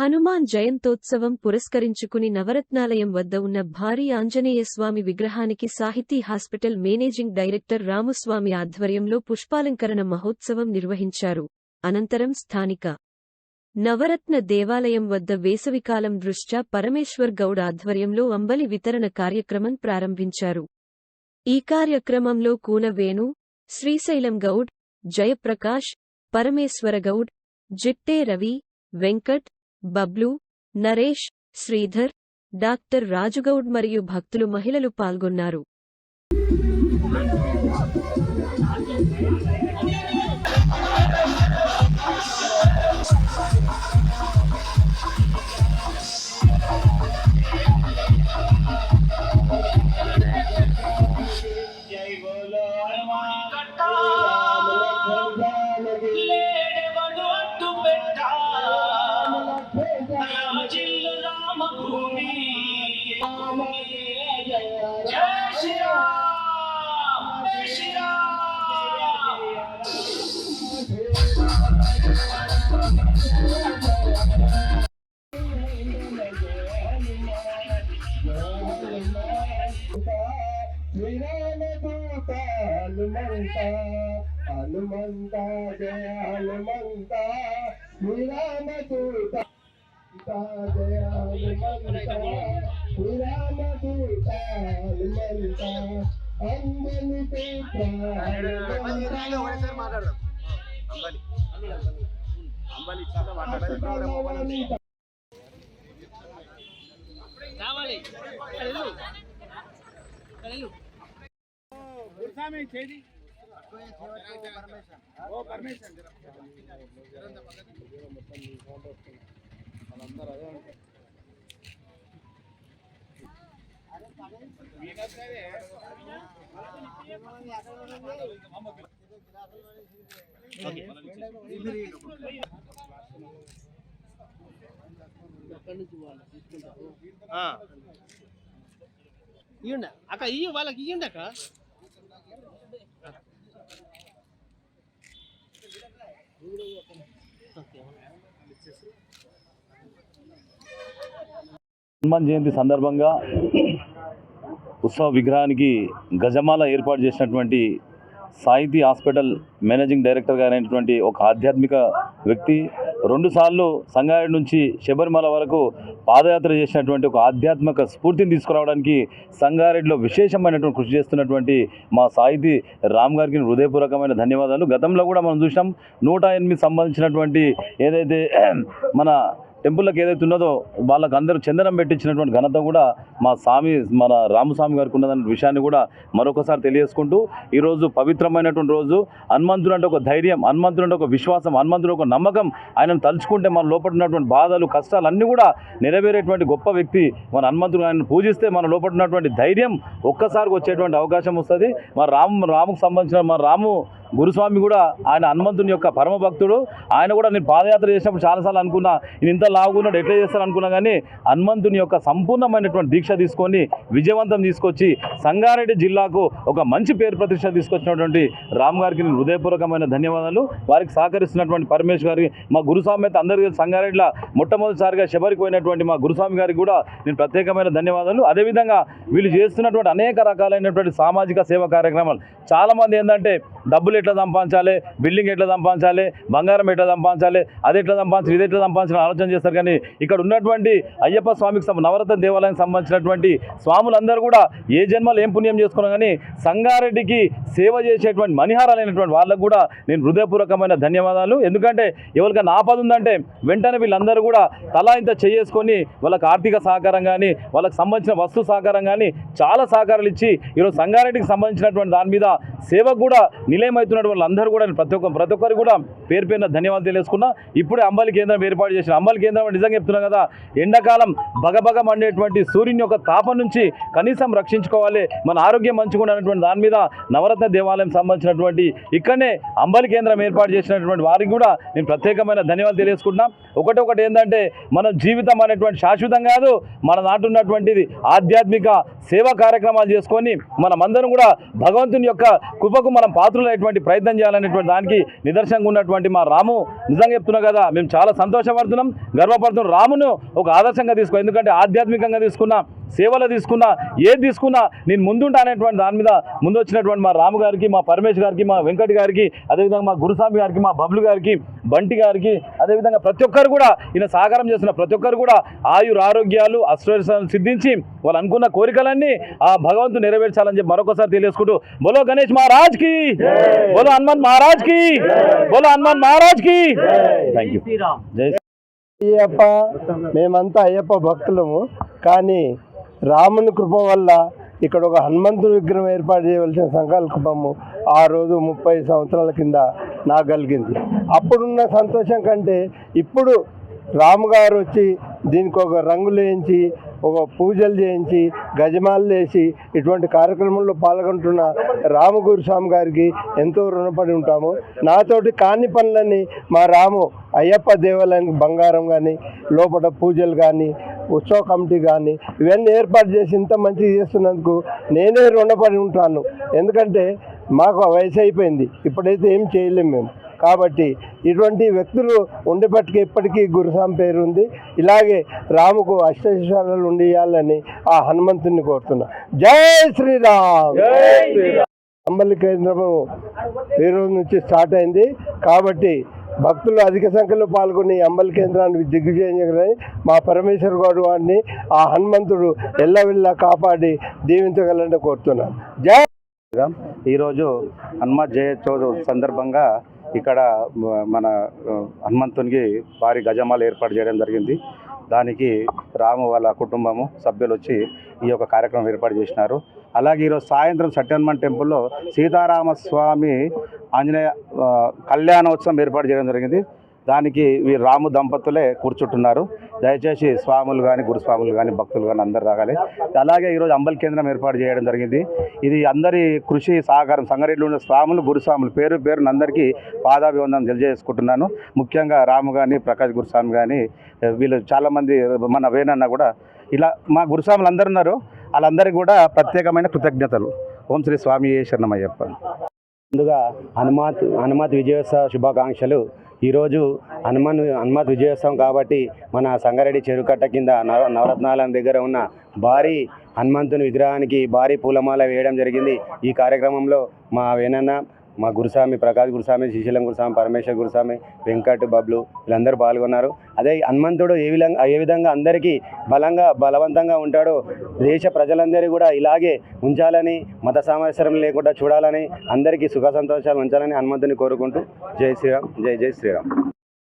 హనుమాన్ జయంతోత్సవం పురస్కరించుకుని నవరత్నాలయం వద్ద ఉన్న భారీ ఆంజనేయస్వామి విగ్రహానికి సాహితీ హాస్పిటల్ మేనేజింగ్ డైరెక్టర్ రాముస్వామి ఆధ్వర్యంలో పుష్పాలంకరణ మహోత్సవం నిర్వహించారు. అనంతరం స్థానిక నవరత్న దేవాలయం వద్ద వేసవికాలం దృష్ట్యా పరమేశ్వర్ గౌడ్ ఆధ్వర్యంలో అంబలి వితరణ కార్యక్రమం ప్రారంభించారు. ఈ కార్యక్రమంలో కూనవేణు శ్రీశైలం గౌడ్ జయప్రకాష్ పరమేశ్వర గౌడ్ జిట్టే రవి వెంకట్ బబ్లు నరేష్ శ్రీధర్ డాక్టర్ రాజుగౌడ్ మరియు భక్తులు మహిళలు పాల్గొన్నారు. హనుమంత జయ హనుమంత శ్రీరామదూత జయ హనుమంత శ్రీరామదూత హనుమంత అంబలి. పుత్ర హనుమంత బలవంత రావాలి. వెళ్ళు. వెళ్ళు గురుస్వామి చేది ఓ పరమేశ్వర్ ఇయ్యండి అక్క ఇయ్యి వాళ్ళకి ఇయ్యండి అక్క? హనుమాన్ జయంతి సందర్భంగా ఉత్సవ విగ్రహానికి గజమాల ఏర్పాటు చేసినటువంటి సాహితీ హాస్పిటల్ మేనేజింగ్ డైరెక్టర్ గారైనటువంటి ఒక ఆధ్యాత్మిక వ్యక్తి. రెండుసార్లు సంగారెడ్డి నుంచి శబరిమల వరకు పాదయాత్ర చేసినటువంటి ఒక ఆధ్యాత్మిక స్ఫూర్తిని తీసుకురావడానికి సంగారెడ్డిలో విశేషమైనటువంటి కృషి చేస్తున్నటువంటి మా సాహితీ రామ్ గారికి హృదయపూర్వకమైన ధన్యవాదాలు. గతంలో కూడా మనం చూసాం నూట ఎనిమిది సంబంధించినటువంటి ఏదైతే మన టెంపుల్కి ఏదైతే ఉన్నదో వాళ్ళకి అందరూ చందనం పెట్టించినటువంటి ఘనత కూడా మా స్వామి మన రామస్వామి గారికి ఉన్నదన్న విషయాన్ని కూడా మరొకసారి తెలియజేసుకుంటూ ఈరోజు పవిత్రమైనటువంటి రోజు. హనుమంతుడు అంటే ఒక ధైర్యం హనుమంతుడు అంటే ఒక విశ్వాసం హనుమంతుడు ఒక నమ్మకం. ఆయనను తలుచుకుంటే మన లోపల ఉన్నటువంటి బాధలు కష్టాలు అన్నీ కూడా నెరవేరేటువంటి గొప్ప వ్యక్తి. మన హనుమంతుడు ఆయన పూజిస్తే మన లోపల ఉన్నటువంటి ధైర్యం ఒక్కసారికి వచ్చేటువంటి అవకాశం వస్తుంది. మన రాము రాముకు సంబంధించిన మన రాము గురుస్వామి కూడా ఆయన హనుమంతుని యొక్క పరమ భక్తుడు. ఆయన కూడా నేను పాదయాత్ర చేసినప్పుడు చాలాసార్లు అనుకున్నా నేను ఇంత లాగున్నాడు ఎట్లా చేస్తాను అనుకున్నా కానీ హనుమంతుని యొక్క సంపూర్ణమైనటువంటి దీక్ష తీసుకొని విజయవంతం తీసుకొచ్చి సంగారెడ్డి జిల్లాకు ఒక మంచి పేరు ప్రతిష్ట తీసుకొచ్చినటువంటి రామ్ గారికి నేను హృదయపూర్వకమైన ధన్యవాదాలు. వారికి సహకరిస్తున్నటువంటి పరమేశ్వర్ గారికి మా గురుస్వామి అయితే అందరికీ తెలుసు సంగారెడ్డిలో మొట్టమొదటిసారిగా శబరికి పోయినటువంటి మా గురుస్వామి గారికి కూడా నేను ప్రత్యేకమైన ధన్యవాదాలు. అదేవిధంగా వీళ్ళు చేస్తున్నటువంటి అనేక రకాలైనటువంటి సామాజిక సేవా కార్యక్రమాలు. చాలామంది ఏంటంటే డబ్బులు ఎట్లా సంపాదించాలి? బిల్డింగ్ ఎట్లా సంపాదించాలి? బంగారం ఎట్లా సంపాదించాలి? అది ఎట్లా సంపాదించాలి? ఇది ఎట్లా సంపాదించాలని ఆలోచన చేస్తారు. కానీ ఇక్కడ ఉన్నటువంటి అయ్యప్ప స్వామికి నవరత్న దేవాలయానికి సంబంధించినటువంటి స్వాములందరూ కూడా ఏ జన్మలు ఏం పుణ్యం చేసుకున్నా కానీ సంగారెడ్డికి సేవ చేసేటువంటి మణిహారాలైనటువంటి వాళ్ళకు కూడా నేను హృదయపూర్వకమైన ధన్యవాదాలు. ఎందుకంటే ఎవరికైనా ఆపద ఉందంటే వెంటనే వీళ్ళందరూ కూడా తలా ఇంత చేసుకొని వాళ్ళకి ఆర్థిక సహకారం కానీ వాళ్ళకి సంబంధించిన వస్తు సహకారం కానీ చాలా సహకారాలు ఇచ్చి ఈరోజు సంగారెడ్డికి సంబంధించినటువంటి దాని మీద సేవకు కూడా నిలయమవుతున్నటువంటి వాళ్ళందరూ కూడా ప్రతి ఒక్క ప్రతి ఒక్కరు కూడా పేరు పేరున ధన్యవాదాలు తెలియజేసుకున్నా. ఇప్పుడే అంబలి కేంద్రం ఏర్పాటు చేసిన అంబలి కేంద్రం నిజంగా చెప్తున్నాం కదా ఎండాకాలం బగబగ మండేటువంటి సూర్యుని యొక్క తాపం నుంచి కనీసం రక్షించుకోవాలి. మన ఆరోగ్యం మంచిగా ఉన్నటువంటి దాని మీద నవరత్న దేవాలయం సంబంధించినటువంటి ఇక్కడనే అంబలి కేంద్రం ఏర్పాటు చేసినటువంటి వారికి కూడా నేను ప్రత్యేకమైన ధన్యవాదాలు తెలియజేసుకుంటున్నాం. ఒకటి ఒకటి ఏంటంటే మన జీవితం అనేటువంటి శాశ్వతం కాదు. మన నాటు ఉన్నటువంటిది ఆధ్యాత్మిక సేవా కార్యక్రమాలు చేసుకొని మనమందరం కూడా భగవంతుని యొక్క కృపకు మనం పాత్రలు చేసేటువంటి ప్రయత్నం చేయాలనేటువంటి దానికి నిదర్శనంగా ఉన్నటువంటి మా రాము నిజంగా చెప్తున్నా కదా మేము చాలా సంతోషపడుతున్నాం గర్వపడుతున్నాం. రామును ఒక ఆదర్శంగా తీసుకో ఎందుకంటే ఆధ్యాత్మికంగా తీసుకున్నాం సేవలు తీసుకున్నా ఏది తీసుకున్నా నేను ముందుంటా అనేటువంటి దాని మీద ముందు వచ్చినటువంటి మా రాము గారికి మా పరమేశ్ గారికి మా వెంకట్ గారికి అదేవిధంగా మా గురుస్వామి గారికి మా బబ్లు గారికి బంటి గారికి అదేవిధంగా ప్రతి ఒక్కరు కూడా ఈయన సహకారం చేస్తున్న ప్రతి ఒక్కరు కూడా ఆయుర ఆరోగ్యాలు అశ్వర్యాలు సిద్ధించి వాళ్ళు అనుకున్న కోరికలన్నీ ఆ భగవంతుడు నెరవేర్చాలని చెప్పి మరొకసారి తెలియజేసుకుంటూ బోలో గణేష్ మహారాజ్కి బోలో హనుమాన్ మహారాజ్కి బోలో హనుమాన్ మహారాజ్కి. థ్యాంక్ యూ జై అయ్యప్ప మేమంతా అయ్యప్ప భక్తులము కానీ రాముని కృప వల్ల ఇక్కడ ఒక హనుమంతుడి విగ్రహం ఏర్పాటు చేయవలసిన సంకల్పము ఆ రోజు ముప్పై సంవత్సరాల కింద నాకు కలిగింది. అప్పుడున్న సంతోషం కంటే ఇప్పుడు రాము గారు వచ్చి దీనికి ఒక రంగులు వేయించి ఒక పూజలు చేయించి గజమాలు వేసి ఇటువంటి కార్యక్రమంలో పాల్గొంటున్న రామగురు స్వామి గారికి ఎంతో రుణపడి ఉంటాము. నాతోటి కాని పనులన్నీ మా రాము అయ్యప్ప దేవాలయానికి బంగారం కానీ లోపల పూజలు కానీ ఉత్సవ కమిటీ కానీ ఇవన్నీ ఏర్పాటు చేసి ఇంత మంచిగా చేస్తున్నందుకు నేనే రుణపడి ఉంటాను. ఎందుకంటే మాకు వయసు అయిపోయింది. ఇప్పుడైతే ఏం చేయలేము మేము. కాబట్టి ఇటువంటి వ్యక్తులు ఉండేపటికి ఇప్పటికీ గురుసాం పేరు ఉంది. ఇలాగే రాముకు అష్టైశ్వర్యాలు ఉండియాలని ఆ హనుమంతుని కోరుతున్నా. జై శ్రీరామ్! అంబలి కేంద్రము ఈ రోజు నుంచి స్టార్ట్ అయింది. కాబట్టి భక్తులు అధిక సంఖ్యలో పాల్గొని అంబలి కేంద్రాన్ని దిగ్విజయం చేయాలని మా పరమేశ్వర గౌడ్ వారిని ఆ హనుమంతుడు ఎల్లవెల్లా కాపాడి దీవించగలని కోరుతున్నాను. జై ఈరోజు హనుమత్ జయోత్సవ సందర్భంగా ఇక్కడ మన హనుమంతునికి భారీ గజమాల ఏర్పాటు చేయడం జరిగింది. దానికి రాము వాళ్ళ కుటుంబము సభ్యులు వచ్చి ఈ యొక్క కార్యక్రమం ఏర్పాటు చేసినారు. అలాగే ఈరోజు సాయంత్రం సత్యహనుమాన్ టెంపుల్లో సీతారామస్వామి ఆంజనేయ కళ్యాణోత్సవం ఏర్పాటు చేయడం జరిగింది. దానికి వీరు రాము దంపతులే కూర్చుంటున్నారు. దయచేసి స్వాములు కానీ గురుస్వాములు కానీ భక్తులు కానీ అందరు రాగాలి. అలాగే ఈరోజు అంబల్ కేంద్రం ఏర్పాటు చేయడం జరిగింది. ఇది అందరి కృషి సహకారం సంగారెడ్డిలో ఉన్న స్వాములు గురుస్వాములు పేరు పేరున అందరికీ పాదాభివందనం తెలియజేసుకుంటున్నాను. ముఖ్యంగా రాము కానీ ప్రకాష్ గురుస్వామి కానీ వీళ్ళు చాలామంది మన వేనన్న కూడా ఇలా మా గురుస్వాములు అందరు ఉన్నారు. వాళ్ళందరికీ కూడా ప్రత్యేకమైన కృతజ్ఞతలు. ఓం శ్రీ స్వామి శరణమయ్యప్ప. ముందుగా హనుమాత్ హనుమత్ విజయోత్సవ శుభాకాంక్షలు. ఈరోజు హనుమాన్ హనుమత్ విజయోత్సవం కాబట్టి మన సంగారెడ్డి చెరుకట్ట కింద నవ నవరత్నాల దగ్గర ఉన్న భారీ హనుమంతుని విగ్రహానికి భారీ పూలమాల వేయడం జరిగింది. ఈ కార్యక్రమంలో మా వేనన్న మా గురుస్వామి ప్రకాష్ గురుస్వామి శ్రీశైలం గురుస్వామి పరమేశ్వర్ గురుస్వామి వెంకట్ బబ్లు వీళ్ళందరూ పాల్గొన్నారు. అదే హనుమంతుడు ఏ విధంగా ఏ విధంగా అందరికీ బలంగా బలవంతంగా ఉంటాడో దేశ ప్రజలందరూ కూడా ఇలాగే ఉంచాలని మత సామరస్యం లేకుండా చూడాలని అందరికీ సుఖ సంతోషాలు ఉంచాలని హనుమంతుని కోరుకుంటూ జై శ్రీరామ్ జై జై శ్రీరామ్.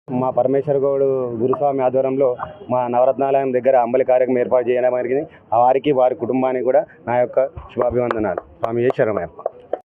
మా పరమేశ్వర గౌడు గురుస్వామి ఆధ్వర్యంలో మా నవరత్నాలయం దగ్గర అంబలి కార్యక్రమం ఏర్పాటు చేయడం జరిగింది. వారికి వారి కుటుంబానికి కూడా నా యొక్క శుభాభివందనాలు. స్వామి ఈశ్వరమయ్యప్ప